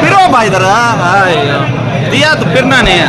फिरो भाई इधर हाय दिया तो फिरना नहीं है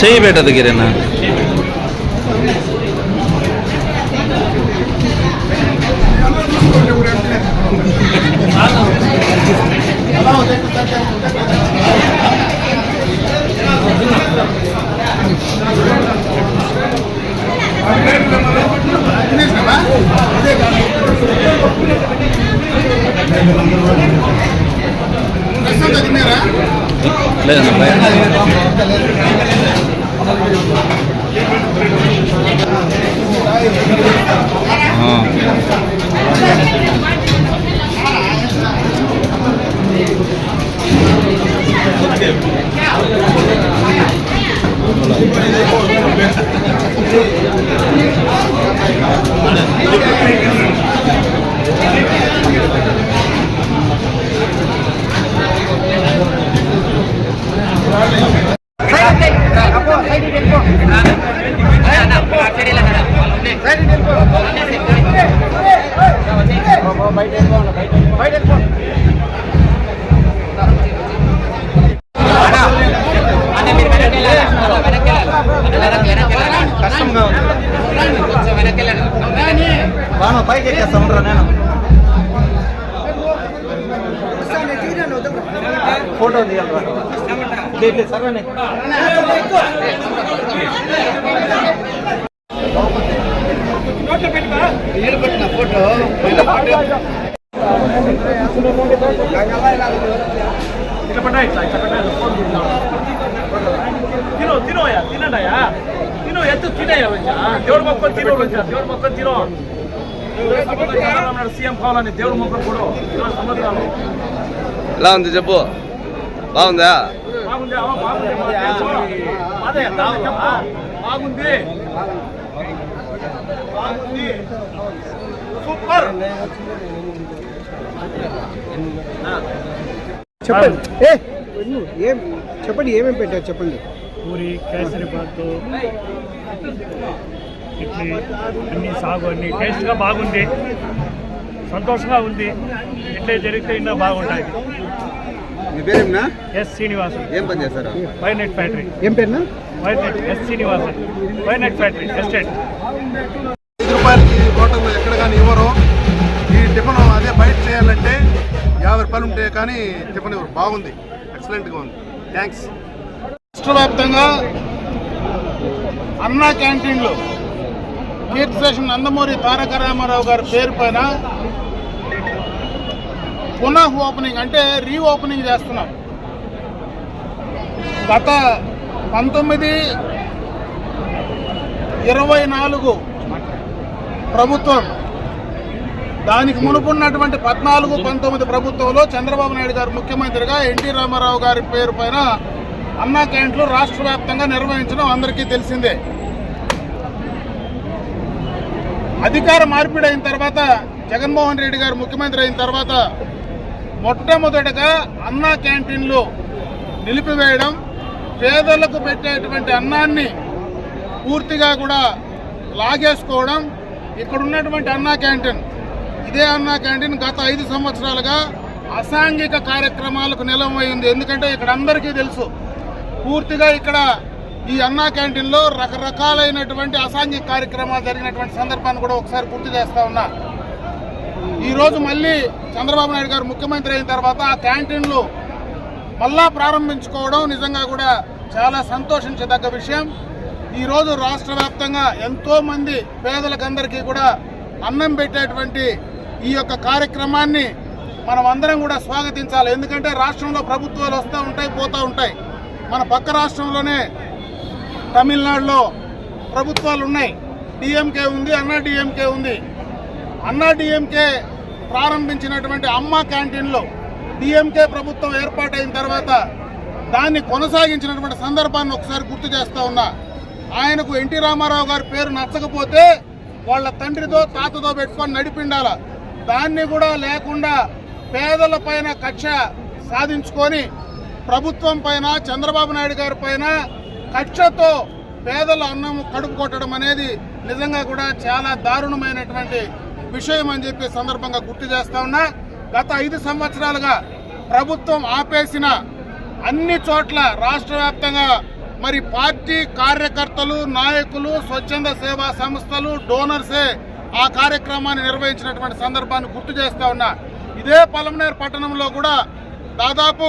সেই বেটাতে কেড়ে না లేదు బాను పైకి ఎక్కేస్తా ఉండరా నేను ఫోటో తీయాలరా లేదు సరే ತಿನ್ನೋ ತಿನ್ನೋಯ ತಿನ್ನಡಯ್ಯ ತಿನ್ನೋ ಎತ್ತು ತಿನ್ನಯ್ಯ ದೇವ್ರ ಮಕ್ಕಳು ತಿನ್ನೋ ದೇವ್ರ ಮಕ್ಕಳು ತಿನ್ನೋ సీఎం కావాలని దేవుడు మొక్కలు కూడా ఇరవై సంవత్సరాలు ఎలా ఉంది మా దేశం. అదే దాని చెప్పు. బాగుంది. బాగుంది. సూపర్. చెప్పండి. ఏం చెప్పండి ఏమేమి పెట్టారు చెప్పండి. పూరి కేసరిబాత్ ఇడ్లీ అన్ని సాగు అన్ని టేస్ట్గా బాగుంది. సంతోషంగా ఉంది. ఇట్లే జరిగితే ఇంకా బాగుంటాయి. మీ పేరేమినా ఎస్ శ్రీనివాసన్. ఏం పని చేస్తారు? వైనెట్ ఫ్యాక్టరీ. ఏం పేరునా? వైనెట్ ఎస్ శ్రీనివాసన్. వైనెట్ ఫ్యాక్టరీ ఎస్టేట్. ఐదు రూపాయలకి హోటల్లో ఎక్కడ కానీ ఇవ్వరు. ఈ టిఫిన్ అదే బయట చేయాలంటే యాభై రూపాయలు ఉంటే కానీ టిఫిన్ ఇవ్వరు. బాగుంది. ఎక్సలెంట్గా ఉంది. థ్యాంక్స్. రాష్ట్ర వ్యాప్తంగా అన్నా క్యాంటీన్లు కీర్తిశేషం నందమూరి తారక రామారావు గారి పేరు పైన పునః ఓపెనింగ్ అంటే రీఓపెనింగ్ చేస్తున్నాం గత పంతొమ్మిది ఇరవై నాలుగు ప్రభుత్వం దానికి మునుపున్నటువంటి పద్నాలుగు పంతొమ్మిది ప్రభుత్వంలో చంద్రబాబు నాయుడు గారు ముఖ్యమంత్రిగా ఎన్టీ రామారావు గారి పేరు పైన అన్నా క్యాంట్లు రాష్ట్ర వ్యాప్తంగా నిర్వహించడం అందరికీ తెలిసిందే. అధికార మార్పిడి అయిన తర్వాత జగన్మోహన్ రెడ్డి గారు ముఖ్యమంత్రి అయిన తర్వాత మొట్టమొదటగా అన్నా క్యాంటీన్లు నిలిపివేయడం పేదలకు పెట్టేటువంటి అన్నాన్ని పూర్తిగా కూడా లాగేసుకోవడం ఇక్కడ ఉన్నటువంటి అన్నా క్యాంటీన్ ఇదే అన్నా క్యాంటీన్ గత ఐదు సంవత్సరాలుగా అసాంఘిక కార్యక్రమాలకు నిలవమైంది ఎందుకంటే ఇక్కడ అందరికీ తెలుసు పూర్తిగా ఇక్కడ ఈ అన్నా క్యాంటీన్లో రకరకాలైనటువంటి అసాంఘిక కార్యక్రమాలు జరిగినటువంటి సందర్భాన్ని కూడా ఒకసారి గుర్తు చేస్తా ఉన్నా. ఈరోజు మళ్ళీ చంద్రబాబు నాయుడు గారు ముఖ్యమంత్రి అయిన తర్వాత ఆ క్యాంటీన్లు మళ్ళా ప్రారంభించుకోవడం నిజంగా కూడా చాలా సంతోషించదగ్గ విషయం. ఈరోజు రాష్ట్ర వ్యాప్తంగా ఎంతోమంది పేదలకందరికీ కూడా అన్నం పెట్టేటువంటి ఈ యొక్క కార్యక్రమాన్ని మనం అందరం కూడా స్వాగతించాలి. ఎందుకంటే రాష్ట్రంలో ప్రభుత్వాలు వస్తూ ఉంటాయి పోతూ ఉంటాయి. మన పక్క రాష్ట్రంలోనే తమిళనాడులో ప్రభుత్వాలు ఉన్నాయి. డిఎంకే ఉంది అన్నా డిఎంకే ఉంది. అన్నా డిఎంకే ప్రారంభించినటువంటి అమ్మ క్యాంటీన్లో డిఎంకే ప్రభుత్వం ఏర్పాటైన తర్వాత దాన్ని కొనసాగించినటువంటి సందర్భాన్ని ఒకసారి గుర్తు చేస్తూ ఉన్నా. ఆయనకు ఎన్టీ రామారావు గారి పేరు నచ్చకపోతే వాళ్ళ తండ్రితో తాతతో పెట్టుకొని నడిపిండాల. దాన్ని కూడా లేకుండా పేదల పైన కక్ష సాధించుకొని ప్రభుత్వం పైన చంద్రబాబు నాయుడు గారి పైన కక్షతో పేదల అన్నం కడుపు కొట్టడం అనేది నిజంగా కూడా చాలా దారుణమైనటువంటి విషయం అని చెప్పి సందర్భంగా గుర్తు చేస్తా ఉన్నా. గత ఐదు సంవత్సరాలుగా ప్రభుత్వం ఆపేసిన అన్ని చోట్ల రాష్ట్ర వ్యాప్తంగా మరి పార్టీ కార్యకర్తలు నాయకులు స్వచ్ఛంద సేవా సంస్థలు డోనర్సే ఆ కార్యక్రమాన్ని నిర్వహించినటువంటి సందర్భాన్ని గుర్తు చేస్తా ఉన్నా. ఇదే పలమనేరు పట్టణంలో కూడా దాదాపు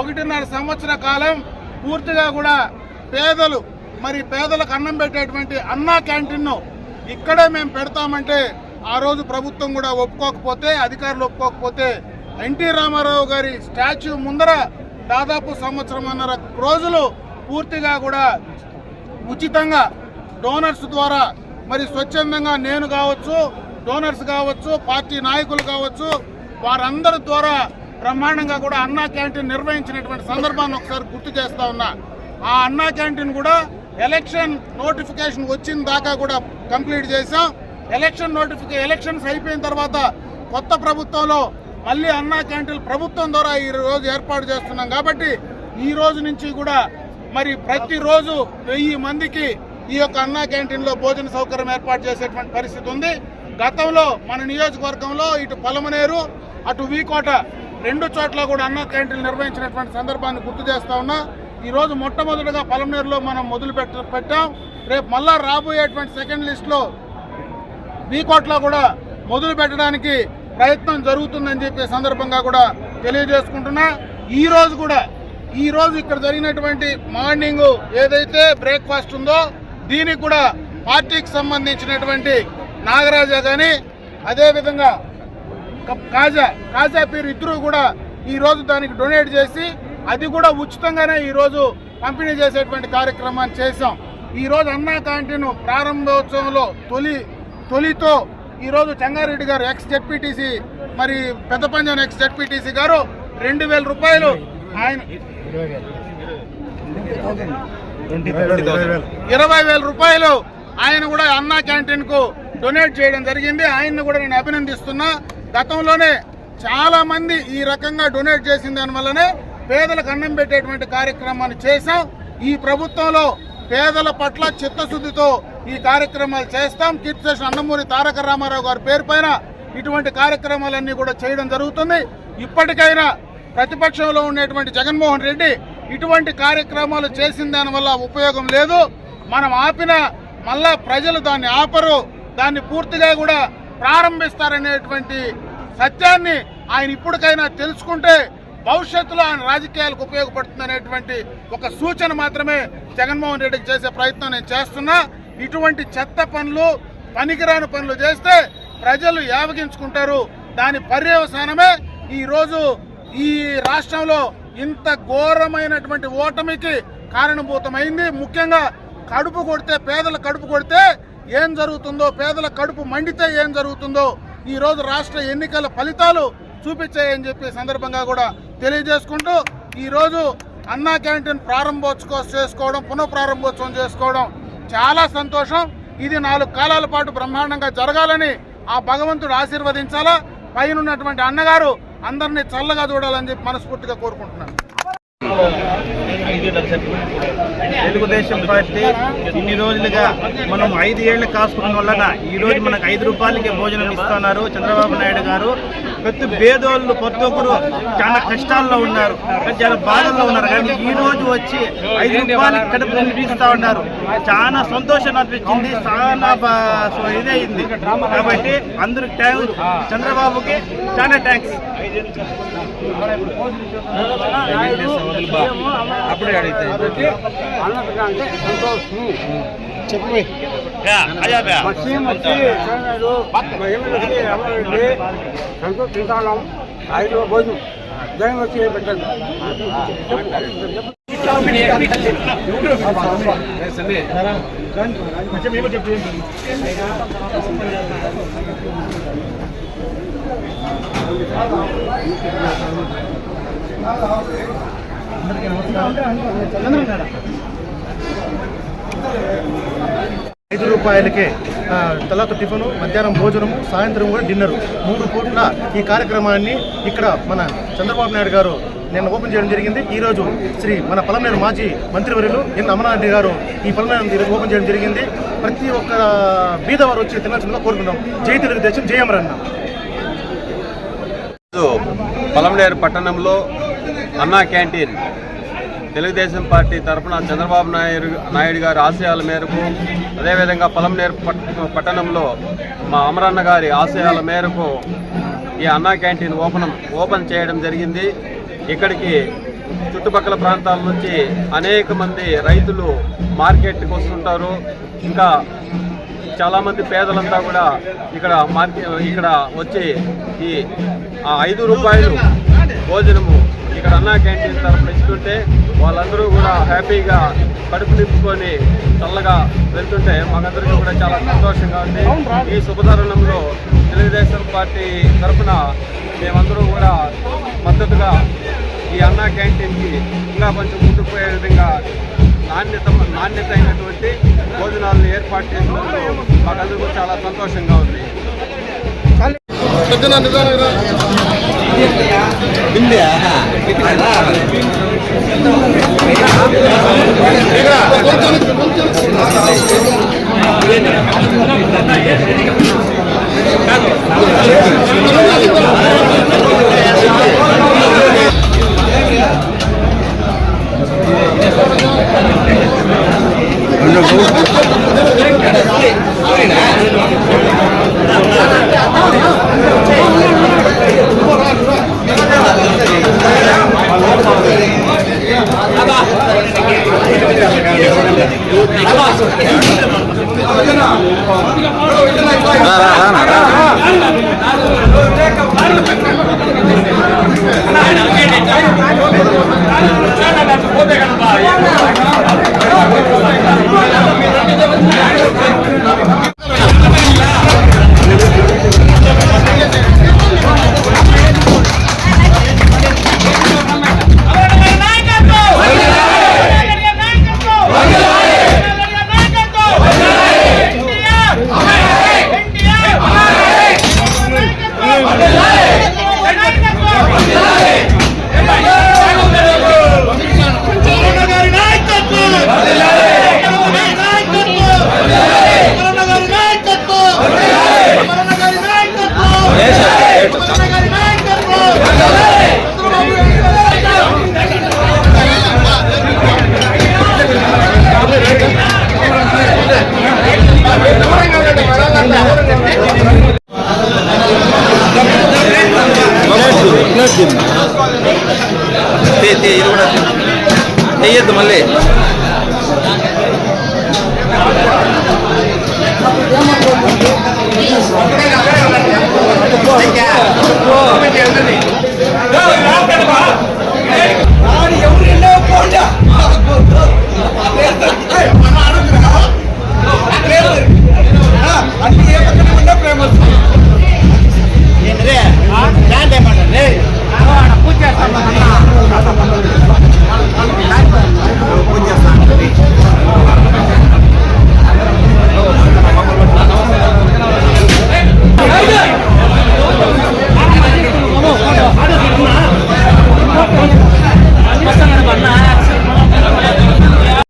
ఒకటిన్నర సంవత్సర కాలం పూర్తిగా కూడా పేదలు మరి పేదలకు అన్నం పెట్టేటువంటి అన్నా క్యాంటీన్ను ఇక్కడే మేము పెడతామంటే ఆ రోజు ప్రభుత్వం కూడా ఒప్పుకోకపోతే అధికారులు ఒప్పుకోకపోతే ఎన్టీ రామారావు గారి స్టాచ్యూ ముందర దాదాపు సంవత్సరంన్నర రోజులు పూర్తిగా కూడా ఉచితంగా డోనర్స్ ద్వారా మరి స్వచ్ఛందంగా నేను కావచ్చు డోనర్స్ కావచ్చు పార్టీ నాయకులు కావచ్చు వారందరి ద్వారా బ్రహ్మాండంగా కూడా అన్నా క్యాంటీన్ నిర్వహించినటువంటి సందర్భాన్ని ఒకసారి గుర్తు చేస్తా ఉన్నా. ఆ అన్నా క్యాంటీన్ కూడా ఎలక్షన్ నోటిఫికేషన్ వచ్చిన దాకా కూడా కంప్లీట్ చేసాం ఎలక్షన్ నోటిఫికే ఎలక్షన్స్ అయిపోయిన తర్వాత కొత్త ప్రభుత్వంలో మళ్ళీ అన్నా క్యాంటీన్ ప్రభుత్వం ద్వారా ఈ రోజు ఏర్పాటు చేస్తున్నాం కాబట్టి ఈ రోజు నుంచి కూడా మరి ప్రతిరోజు వెయ్యి మందికి ఈ యొక్క అన్నా క్యాంటీన్లో భోజన సౌకర్యం ఏర్పాటు చేసేటువంటి పరిస్థితి ఉంది. గతంలో మన నియోజకవర్గంలో ఇటు పలమనేరు అటు వీకోట రెండు చోట్ల కూడా అన్నా క్యాంటీన్లు నిర్వహించినటువంటి సందర్భాన్ని గుర్తు చేస్తా ఉన్నా. ఈ రోజు మొట్టమొదటిగా పలమనేరులో మనం మొదలు పెట్ట పెట్టాం. రేపు మళ్ళా రాబోయేటువంటి సెకండ్ లిస్ట్లో బీకోట్లో కూడా మొదలు పెట్టడానికి ప్రయత్నం జరుగుతుందని చెప్పే సందర్భంగా కూడా తెలియజేసుకుంటున్నా. ఈరోజు కూడా ఈ రోజు ఇక్కడ జరిగినటువంటి మార్నింగ్ ఏదైతే బ్రేక్ఫాస్ట్ ఉందో దీనికి కూడా పార్టీకి సంబంధించినటువంటి నాగరాజా కానీ అదేవిధంగా కాజా కాజా పేరు ఇద్దరు కూడా ఈ రోజు దానికి డొనేట్ చేసి అది కూడా ఉచితంగానే ఈరోజు పంపిణీ చేసేటువంటి కార్యక్రమాన్ని చేశాం. ఈ రోజు అన్నా క్యాంటీన్ ప్రారంభోత్సవంలో తొలి తొలితో ఈరోజు చెంగారెడ్డి గారు ఎక్స్ జెడ్పీటీసీ మరి పెద్ద పంజాన్ ఎక్స్ జెడ్పీటీసీ గారు రెండు వేల రూపాయలు ఆయన ఇరవై వేల రూపాయలు ఆయన కూడా అన్నా క్యాంటీన్కు డొనేట్ చేయడం జరిగింది. ఆయన్ని కూడా నేను అభినందిస్తున్నా. గతంలోనే చాలా మంది ఈ రకంగా డొనేట్ చేసిన దానివల్లనే పేదలకు అన్నం పెట్టేటువంటి కార్యక్రమాన్ని చేశాం. ఈ ప్రభుత్వంలో పేదల పట్ల చిత్తశుద్ధితో ఈ కార్యక్రమాలు చేస్తాం. కీర్తిశేషం అన్నమూరి తారక రామారావు గారి పేరు పైన ఇటువంటి కార్యక్రమాలన్నీ కూడా చేయడం జరుగుతుంది. ఇప్పటికైనా ప్రతిపక్షంలో ఉండేటువంటి జగన్మోహన్ రెడ్డి ఇటువంటి కార్యక్రమాలు చేసిన దానివల్ల ఉపయోగం లేదు. మనం ఆపిన మళ్ళా ప్రజలు దాన్ని ఆపరు. దాన్ని పూర్తిగా కూడా ప్రారంభిస్తారనేటువంటి సత్యాన్ని ఆయన ఇప్పటికైనా తెలుసుకుంటే భవిష్యత్తులో ఆయన రాజకీయాలకు ఉపయోగపడుతుంది అనేటువంటి ఒక సూచన మాత్రమే జగన్మోహన్ రెడ్డికి చేసే ప్రయత్నం నేను చేస్తున్నా. ఇటువంటి చెత్త పనులు పనికిరాని పనులు చేస్తే ప్రజలు యావగించుకుంటారు. దాని పర్యవసానమే ఈరోజు ఈ రాష్ట్రంలో ఇంత ఘోరమైనటువంటి ఓటమికి కారణభూతమైంది. ముఖ్యంగా కడుపు కొడితే పేదల కడుపు కొడితే ఏం జరుగుతుందో పేదల కడుపు మండితే ఏం జరుగుతుందో ఈరోజు రాష్ట్ర ఎన్నికల ఫలితాలు చూపించాయని చెప్పి సందర్భంగా కూడా తెలియజేసుకుంటూ ఈరోజు అన్నా క్యాంటీన్ ప్రారంభోత్సవం చేసుకోవడం పునఃప్రారంభోత్సవం చేసుకోవడం చాలా సంతోషం. ఇది నాలుగు కాలాల పాటు బ్రహ్మాండంగా జరగాలని ఆ భగవంతుడు ఆశీర్వదించాలా? పైన ఉన్నటువంటి అన్నగారు అందరినీ చల్లగా చూడాలని చెప్పి మనస్ఫూర్తిగా కోరుకుంటున్నాను. తెలుగుదేశం పార్టీ ఇన్ని రోజులుగా మనం ఐదు ఏళ్ళు కాసుకున్న వలన ఈ రోజు మనకు ఐదు రూపాయలకి భోజనం ఇస్తున్నారు చంద్రబాబు నాయుడు గారు. ప్రతి పేదోళ్ళు ప్రతి ఒక్కరు చాలా కష్టాల్లో ఉన్నారు. చాలా బాధల్లో ఉన్నారు. కానీ ఈ రోజు వచ్చి ఐదు రూపాయలకి కడుపు నింపిస్తా ఉన్నారు. చాలా సంతోషం అనిపించింది. చాలా ఇదైంది కాబట్టి అందరికి థ్యాంక్స్ చంద్రబాబుకి చాలా థ్యాంక్స్ అప్పుడే అడిగితే. చెప్పు వచ్చి వచ్చి సంతోష్ తింటాం ఐదు భోజనం జయం వచ్చి పెట్టండి ఐదు రూపాయలకే తర్వాత టిఫిను మధ్యాహ్నం భోజనము సాయంత్రం కూడా డిన్నరు. మూడు పూట్ల ఈ కార్యక్రమాన్ని ఇక్కడ మన చంద్రబాబు నాయుడు గారు నిన్న ఓపెన్ చేయడం జరిగింది. ఈరోజు శ్రీ మన పలమనేరు మాజీ మంత్రివర్యులు ఎన్ అమరనాథ్ గారు ఈ పలమనేరు ఈరోజు ఓపెన్ చేయడం జరిగింది. ప్రతి ఒక్క బీదవారు వచ్చి తినాల్సిందిగా కోరుకుంటాం జై తెలుగుదేశం జయమరన్న పలమనేరు పట్టణంలో అన్నా క్యాంటీన్ తెలుగుదేశం పార్టీ తరఫున చంద్రబాబు నాయుడు నాయుడు గారి ఆశయాల మేరకు అదేవిధంగా పొలంనేరు పట్- పట్టణంలో మా అమరన్న గారి ఆశయాల మేరకు ఈ అన్నా క్యాంటీన్ ఓపెన్ ఓపెన్ చేయడం జరిగింది. ఇక్కడికి చుట్టుపక్కల ప్రాంతాల నుంచి అనేక మంది రైతులు మార్కెట్కి వస్తుంటారు. ఇంకా చాలామంది పేదలంతా కూడా ఇక్కడ మార్కెట్ ఇక్కడ వచ్చి ఈ ఐదు రూపాయలు భోజనము ఇక్కడ అన్నా క్యాంటీన్ తరఫున ఇస్తుంటే వాళ్ళందరూ కూడా హ్యాపీగా కడుపు నింపుకొని చల్లగా వెళ్తుంటే మాకందరికీ కూడా చాలా సంతోషంగా ఉంది. ఈ శుభతరుణంలో తెలుగుదేశం పార్టీ తరఫున మేమందరూ కూడా మద్దతుగా ఈ అన్నా క్యాంటీన్కి ఇంకా కొంచెం ముందుకు పోయే విధంగా నాణ్యత నాణ్యత అయినటువంటి భోజనాలను ఏర్పాటు చేసినందుకు మాకందరికీ చాలా సంతోషంగా ఉంది. ಸಜ್ಜನ ನಿಧಾನ ಹಿಂದೆಯಾ